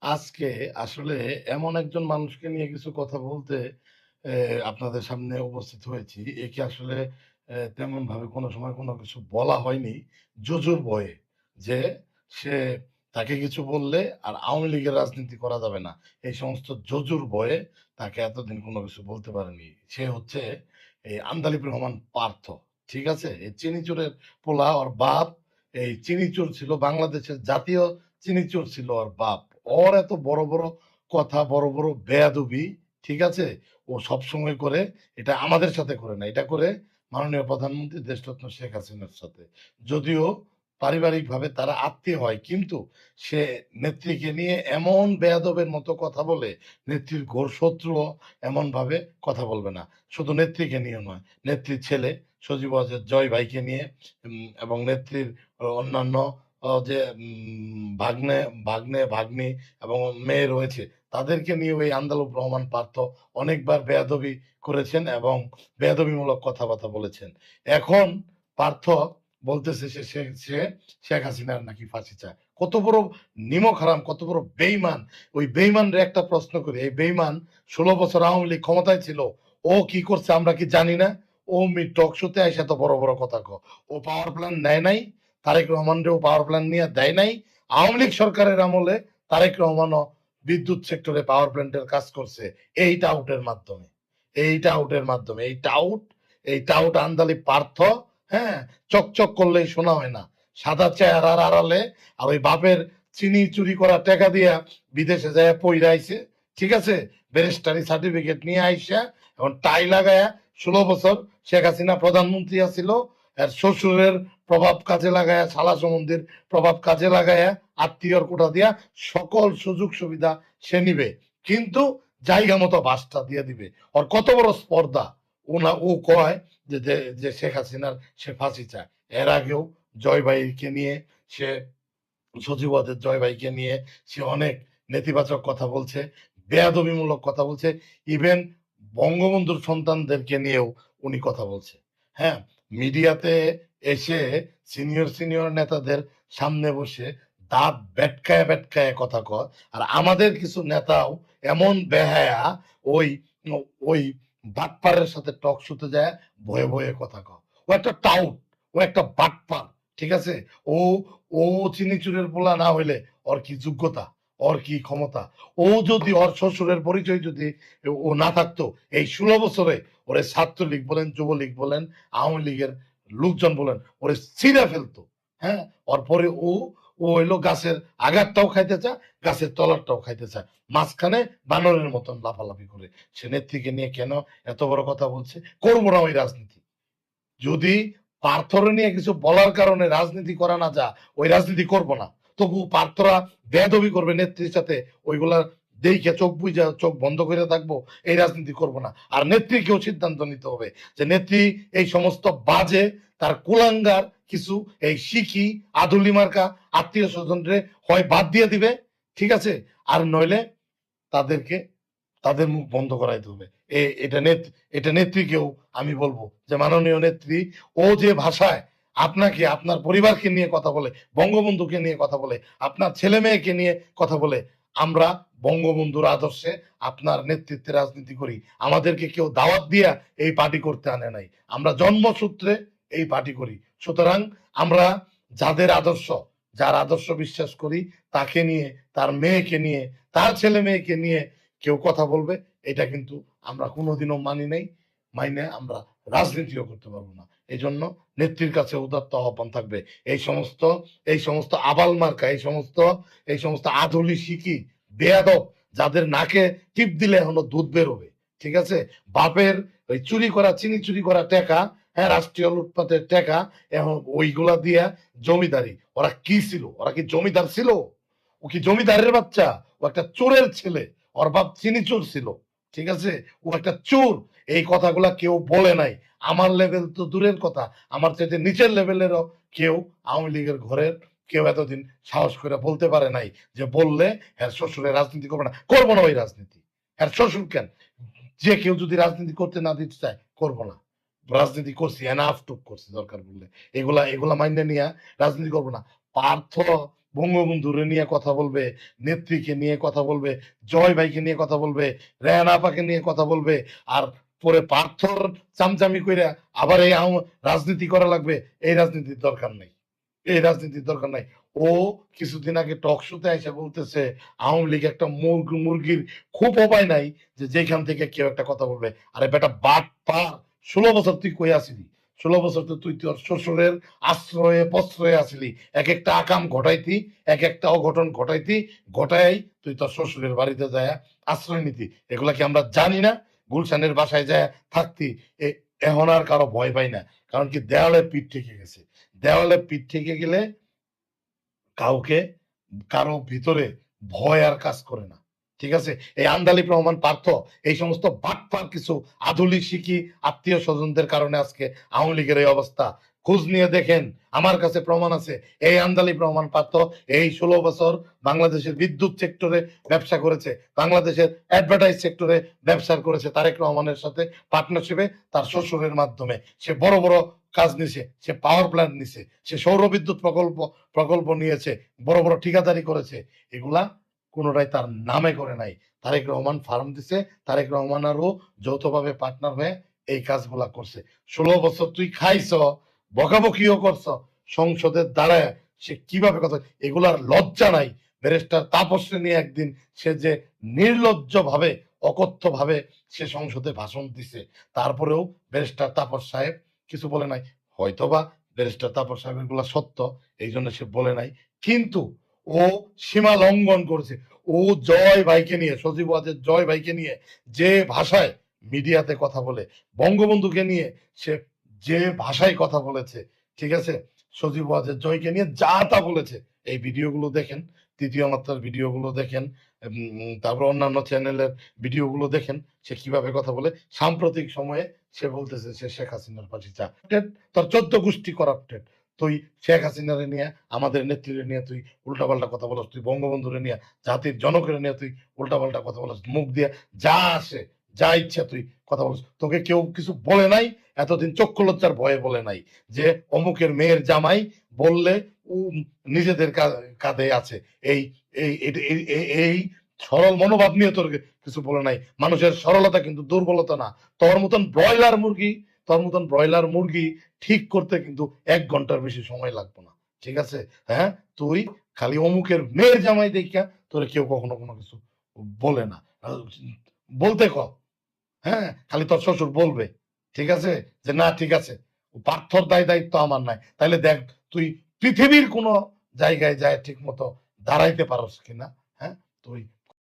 আজকে আসলে এমন একজন মানুষকে নিয়ে কিছু কথা বলতে আপনাদের সামনে উপস্থিত হয়েছি। একে আসলে, এ, তেমনভাবে কোনো সময় কোনো কিছু বলা হয়নি। জোজুর ভয়ে যে সে তাকে কিছু বললে আর আওয়ামী লীগের রাজনীতি করা যাবে না। এই সমস্ত জোজুর ভয়ে তাকে এতদিন কোনো কিছু বলতে পারেনি। সে হচ্ছে এই আন্দালিব রহমান পার্থ। ঠিক আছে? এই চিনিচুরের পোলা, ওর বাপ এই চিনিচুর ছিল বাংলাদেশের জাতীয় চিনিচোর ছিল ওর বাপ। ওর এত বড়, বড় কথা, বড়, বড় বেয়াদবি, ঠিক আছে? ও সবসময় করে এটা আমাদের সাথে করে না। এটা করে মাননীয় প্রধানমন্ত্রী দেশরত্ন শেখ হাসিনার সাথে। যদিও পারিবারিকভাবে তারা আত্মীয় হয়। কিন্তু সে নেত্রীকে নিয়ে এমন বেয়াদবের মতো কথা বলে, নেত্রীর ঘোর শত্রুও এমনভাবে কথা বলবে না। শুধু নেত্রীকে নিয়ে নয়, নেত্রীর ছেলে সজীব জয় ভাইকে নিয়ে এবং নেত্রীর অন্যান্য যে ভাগ্নে, ভাগ্নে, ভাগ্নী এবং মেয়ে রয়েছে তাদেরকে নিয়েও এই আন্দালুব রহমান পার্থ অনেকবার বেয়াদবি করেছেন এবং বেয়াদবিমূলক কথাবার্তা বলেছেন। এখন পার্থ বলতেছে সে সে শেখ হাসিনার নাকি ফাঁসি চায়। কত বড় নিমক হারাম, কত বড় বেইমান। ওই বেইমানরে একটা প্রশ্ন করি, এই বেইমান ১৬ বছর আওয়ামী লীগ ক্ষমতায় ছিল। ও কি করছে আমরা কি জানি না? ও মি টক শোতে আইসা এত বড়, বড় কথা ক। ও পাওয়ার প্ল্যান নেয় নাই। তারেক রহমানরেও পাওয়ার প্ল্যান নিয়া দেয় নাই। আওয়ামী লীগ সরকারের আমলে তারেক রহমানও বিদ্যুৎ সেক্টরে পাওয়ার প্ল্যান্টের কাজ করছে। এই টাউটের মাধ্যমে। এই টাউটের মাধ্যমে। এই টাউট, এই টাউট আন্দালিব পার্থ, হ্যাঁ? চকচক করলেই শোনা হয় না। সাদা চেহারার আড়ালে আর ওই বাপের চিনি চুরি করা টাকা দিয়া বিদেশে যায় পইরা আইছে। ঠিক আছে? ব্যারিস্টারি সার্টিফিকেট নিয়ে আইসা এখন টাই লাগায়া ১৬ বছর শেখ হাসিনা প্রধানমন্ত্রী আছিল। এর শ্বশুরের প্রভাব কাজে লাগায়া, সালা সম্বন্ধীর প্রভাব কাজে লাগায়া, আত্মীয়র কোটা দিয়া সকল সুযোগ সুবিধা সে নিবে। কিন্তু জায়গা মতো বাসটা দিয়ে দিবে। ওর কত বড় স্পর্ধা। ও না ও কয় যে যে শেখ হাসিনার সে ফাঁসি চায়। এর আগেও জয় ভাইকে নিয়ে সে সজীব ওয়াজেদ জয় ভাইকে নিয়ে সে অনেক নেতিবাচক কথা বলছে, বেয়াদবিমূলক কথা বলছে। ইভেন বঙ্গবন্ধুর সন্তানদেরকে নিয়েও উনি কথা বলছে। হ্যাঁ? মিডিয়াতে এসে সিনিয়র, সিনিয়র নেতাদের সামনে বসে দাঁত বেটকায়া, বেটকায়া কথা কয়। আর আমাদের কিছু নেতাও এমন বেহায়া ওই ওই বাটপারের সাথে টক শোতে যায় ভয়ে, ভয়ে কথা কয়। ও একটা টাউট, ও একটা বাটপার। ঠিক আছে? ও ও চিনিচুরের পোলা না হইলে ওর কি যোগ্যতা? ওর কি ক্ষমতা? ও যদি ওর শ্বশুরের পরিচয় যদি ও না থাকতো এই ১৬ বছরে ওরে ছাত্রলীগ বলেন, যুবলীগ বলেন, আওয়ামী লীগের লোকজন বলেন ওরে ছিঁড়া ফেলতো। হ্যাঁ? ওর পরে ও ও হইল গাছের আগারটাও খাইতে চায়, গাছের তলারটাও খাইতে চায়। মাঝখানে বানরের মতন লাফালাফি করে। সে নেত্রীকে নিয়ে কেন এত বড় কথা বলছে? করব না ওই রাজনীতি। যদি পার্থরে নিয়ে কিছু বলার কারণে রাজনীতি করা না যা, ওই রাজনীতি করব না। তবু পার্থরা বেয়াদবি করবে নেত্রীর সাথে ওইগুলা দেইখা চোখ বুইজা চোখ বন্ধ করে থাকব, এই রাজনীতি করব না। আর নেত্রীকেও সিদ্ধান্ত নিতে হবে যে নেত্রী এই সমস্ত বাজে তার কুলাঙ্গার কিছু এই শিখি আদুলি মার্কা আত্মীয়-স্বজনরে হয় বাদ দিয়ে দিবে, ঠিক আছে? আর নইলে তাদেরকে তাদের মুখ বন্ধ করাইতে হবে। এটা নেত এটা নেত্রীকেও আমি বলব যে মাননীয় নেত্রী ও যে ভাষায় আপনাকে আপনার পরিবারকে নিয়ে কথা বলে, বঙ্গবন্ধুকে নিয়ে কথা বলে, আপনার ছেলে-মেয়েকে নিয়ে কথা বলে, আমরা বঙ্গবন্ধুর আদর্শে আপনার নেতৃত্বে রাজনীতি করি। আমাদেরকে কেউ দাওয়াত দিয়া এই পার্টি করতে আনে নাই। আমরা জন্মসূত্রে এই পার্টি করি। সুতরাং আমরা যাদের আদর্শ, যার আদর্শ বিশ্বাস করি তাকে নিয়ে, তার মেয়েকে নিয়ে, তার ছেলে-মেয়েকে নিয়ে কেউ কথা বলবে এটা কিন্তু আমরা কোনোদিনও মানি নাই। মাইনে আমরা রাজনীতিও করতে পারব না। এই জন্য নেত্রীর কাছে উদাত্ত আহ্বান থাকবে। এই সমস্ত এই সমস্ত আবাল মার্কা, এই সমস্ত এই সমস্ত আধুলি শিখি, বেয়াদব যাদের নাকে টিপ দিলে এখনও দুধ বেরোবে। ঠিক আছে? বাপের ওই চুরি করা, চিনি চুরি করা টেকা, হ্যাঁ? রাষ্ট্রীয় লুটপাটের টেকা এখন ওইগুলা দিয়া জমিদারি। ওরা কি ছিল? ওরা কি জমিদার ছিল? ও কি জমিদারের বাচ্চা? ও একটা চোরের ছেলে। ওর বাপ চিনিচোর ছিল। ঠিক আছে? ও একটা চোর। এই কথাগুলা কেউ বলে নাই। আমার লেভেল তো দূরের কথা। আমার চাইতে নিচের লেভেলেরও কেউ আওয়ামী লীগের ঘরের কেউ এতদিন সাহস করে বলতে পারে নাই যে বললে হ্যাঁ শ্বশুরের রাজনীতি করবে না। করব না ওই রাজনীতি। হ্যাঁ শ্বশুর কেন? যে কেউ যদি রাজনীতি করতে না দিতে চায়, করব না। রাজনীতি করছি এনাফ টুক করছি দরকার বললে এগুলা এগুলা মাইন্ডে নিয়ে রাজনীতি করব না। পার্থ বঙ্গবন্ধুরে নিয়ে কথা বলবে, নেত্রীকে নিয়ে কথা বলবে, জয় ভাইকে নিয়ে কথা বলবে, রেহানা আপাকে নিয়ে কথা বলবে, আর পরে পার্থর চামচামি কইরা আবার এই রাজনীতি করা লাগবে, এই রাজনীতির দরকার নেই। এই রাজনীতির দরকার নাই। ও কিছুদিন আগে টক শোতে এসে বলতেছে, আওয়ামী লীগ একটা মুরগ, মুরগির খুব উপায় নাই যে যেখান থেকে কেউ একটা কথা বলবে। আরে বেটা বাট পা ষোলো বছর তুই কই আসিলি? ষোলো বছর তো তুই তোর শ্বশুরের আশ্রয়ে প্রশ্রয়ে আসলি। এক একটা আকাম ঘটাইতি, এক একটা অঘটন ঘটাইতি, ঘটাই তুই তোর শ্বশুরের বাড়িতে যায় আশ্রয় নিতি। এগুলা কি আমরা জানি না? গুলশানের বাসায় যায় থাকতি এখন আর কারও ভয় পাই না। কারণ কি দেওয়ালে পিঠ ঠেকে গেছে। দেওয়ালে পিঠ ঠেকে গেলে কাউকে, কারও ভিতরে ভয় আর কাজ করে না। ঠিক আছে? এই আন্দালিব রহমান পার্থ, এই সমস্ত বাটপার কিছু আধুলিক শিখি, আত্মীয় স্বজনদের কারণে আজকে আওয়ামী লীগের এই অবস্থা। খোঁজ নিয়ে দেখেন, আমার কাছে প্রমাণ আছে, এই আন্দালিব রহমান পার্থ এই ষোলো বছর বাংলাদেশের বিদ্যুৎ সেক্টরে ব্যবসা করেছে, বাংলাদেশের অ্যাডভার্টাইজ সেক্টরে ব্যবসা করেছে, তারেক রহমানের সাথে পার্টনারশিপে তার শ্বশুরের মাধ্যমে। সে বড় বড় কাজ নিছে, সে পাওয়ার প্ল্যান্ট নিছে, সে সৌর বিদ্যুৎ প্রকল্প প্রকল্প নিয়েছে, বড় বড় ঠিকাদারি করেছে। এগুলা কোনোটাই তার নামে করে নাই। তারেক রহমান ফার্ম দিছে, তারেক রহমান আরও যৌথভাবে পার্টনার হয়ে এই কাজগুলা করছে। ষোলো বছর তুই খাইছ, বকাবকিও করছ সংসদের দ্বারায় সে কীভাবে কথা এগুলার লজ্জা নাই। ব্যারিস্টার তাপসকে নিয়ে একদিন সে যে নির্লজ্জ ভাবে অকথ্য ভাবে সে সংসদে ভাষণ দিছে। তারপরেও ব্যারিস্টার তাপস সাহেব কিছু বলে নাই। হয়তোবা ব্যারিস্টার তাপস সাহেব এগুলা সত্য এই জন্য সে বলে নাই। কিন্তু ও সীমা লঙ্ঘন করেছে। ও জয় ভাইকে নিয়ে, সজীব ওয়াজের জয় ভাইকে নিয়ে যে ভাষায় মিডিয়াতে কথা বলে, বঙ্গবন্ধুকে নিয়ে সে যে ভাষায় কথা বলেছে, ঠিক আছে? সজীব ওয়াজের জয়কে নিয়ে যা তা বলেছে। এই ভিডিওগুলো দেখেন, তৃতীয় মাত্রার ভিডিওগুলো দেখেন তারপর অন্যান্য চ্যানেলের ভিডিওগুলো দেখেন, সে কীভাবে কথা বলে। সাম্প্রতিক সময়ে সে বলতেছে সে শেখ হাসিনার পাশে চা তার চোদ্দ গোষ্ঠী করাপ্টেড তুই শেখ হাসিনারে নিয়ে, আমাদের নেত্রীরে নিয়ে তুই উল্টাপাল্টা কথা বলস, তুই বঙ্গবন্ধুরে নিয়ে, জাতির জনকের নিয়ে তুই উল্টাপাল্টা কথা বলস, মুখ দিয়ে যা আসে, যা ইচ্ছা তুই কথা বলস। তোকে কেউ কিছু বলে নাই, এতদিন চক্ষু লজ্জার ভয়ে বলে নাই যে অমুকের মেয়ের জামাই বললে নিজেদের কাঁধে আছে। এই- এই সরল মনোভাব নিয়ে তোর কিছু বলে নাই। মানুষের সরলতা কিন্তু দুর্বলতা না। তোর মতন ব্রয়লার মুরগি তোর মতন ব্রয়লার মুরগি ঠিক করতে কিন্তু এক ঘণ্টার বেশি সময় লাগবে না। ঠিক আছে? হ্যাঁ? তুই খালি অমুকের মেয়ের জামাই দেখিয়া তোর কেউ কখনো কোনো কিছু বলে না। বলতে ক হ্যাঁ? খালি তোর শ্বশুর বলবে। ঠিক আছে? যে না, ঠিক আছে। পার্থর দায় দায়িত্ব আমার নাই। তাইলে দেখ, তুই পৃথিবীর কোন জায়গায় যায় ঠিক মতো দাঁড়াইতে পারস কিনা? হ্যাঁ? তুই